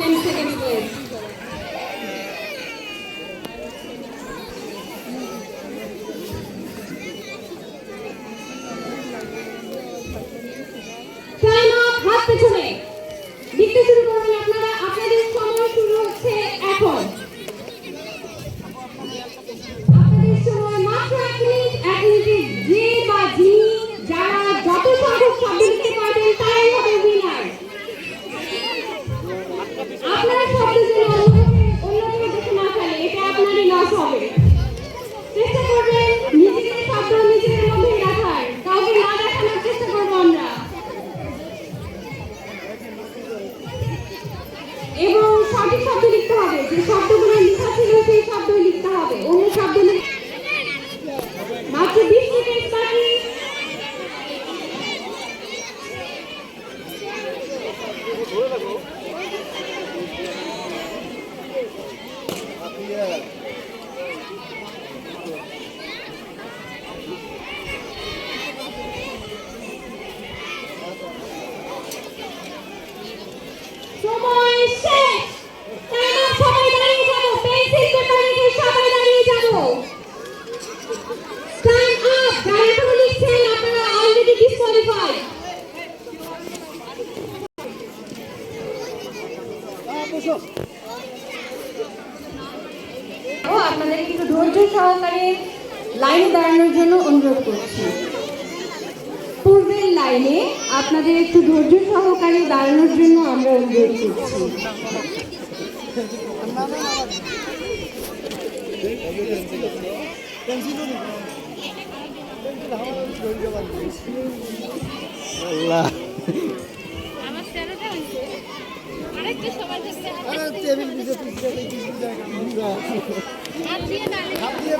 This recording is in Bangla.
temizlenebilir. সঠিক শব্দ লিখতে হবে যে শব্দগুলো লিখা ছিল সেই শব্দই লিখতে হবে অন্য শব্দ ও, আপনাদের একটু ধৈর্য সহকারে লাইনে দাঁড়ানোর জন্য অনুরোধ করছি। পূর্বের লাইনে আপনাদের একটু ধৈর্য সহকারে দাঁড়ানোর জন্য আমরা অনুরোধ করছি। আল্লাহ। হাত দিয়ে